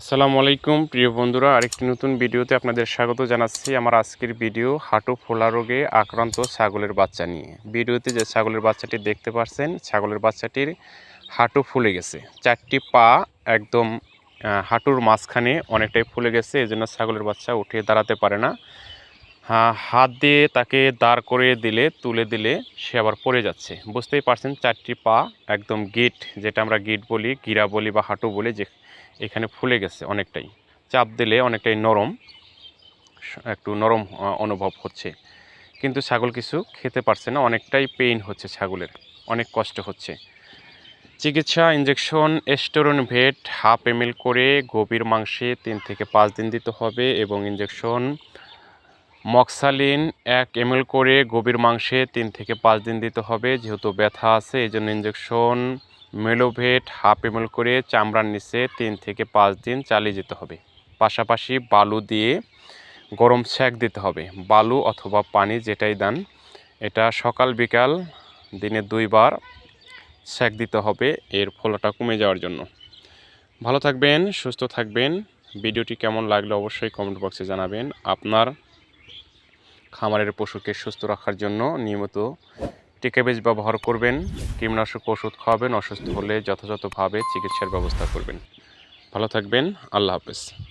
আসসালামু আলাইকুম, প্রিয় বন্ধুরা। আরেকটি নতুন ভিডিওতে আপনাদের স্বাগত জানাচ্ছি আমার আজকের ভিডিও হাঁটু ফোলা রোগে আক্রান্ত ছাগলের বাচ্চা নিয়ে। ভিডিওতে যে ছাগলের বাচ্চাটি দেখতে পাচ্ছেন, ছাগলের বাচ্চাটির হাঁটু ফুলে গেছে। চারটি পা একদম হাঁটুর মাঝখানে অনেকটাই ফুলে গেছে এই জন্য ছাগলের বাচ্চা উঠে দাঁড়াতে পারে না। হাত দিয়ে তাকে দাঁড় করে দিলে, তুলে দিলে সে আবার পড়ে যাচ্ছে। বুঝতেই পারছেন, চারটি পা একদম গিট, যেটা আমরা গিট বলি, গিরা বলি বা হাঁটু বলি, যে এখানে ফুলে গেছে অনেকটাই। চাপ দিলে অনেকটাই নরম, একটু নরম অনুভব হচ্ছে। কিন্তু ছাগল কিছু খেতে পারছে না, অনেকটাই পেইন হচ্ছে ছাগলের, অনেক কষ্ট হচ্ছে। চিকিৎসা ইঞ্জেকশন এস্টোরন ভেট, হাফ এম করে গভীর মাংসে তিন থেকে পাঁচ দিন দিতে হবে এবং ইঞ্জেকশন মক্সালিন এক এম করে গভীর মাংসে তিন থেকে পাঁচ দিন দিতে হবে। যেহেতু ব্যথা আছে এই জন্য ইঞ্জেকশন মেলোভেট হাফ এম করে চামড়ার নিচে তিন থেকে পাঁচ দিন চালিয়ে যেতে হবে। পাশাপাশি বালু দিয়ে গরম সেক দিতে হবে। বালু অথবা পানি যেটাই দেন, এটা সকাল, বিকাল, দিনে দুইবার সেক দিতে হবে। এর ফলটা কমে যাওয়ার জন্য। ভালো থাকবেন, সুস্থ থাকবেন। ভিডিওটি কেমন লাগলে অবশ্যই কমেন্ট বক্সে জানাবেন। আপনার খামারের পশুকে সুস্থ রাখার জন্য নিয়মিত টিকাবেজ ব্যবহার করবেন। কীটনাশক ওষুধ খাওয়াবেন, অসুস্থ হলে যথাযথভাবে চিকিৎসার ব্যবস্থা করবেন। ভালো থাকবেন, আল্লাহ হাফেজ।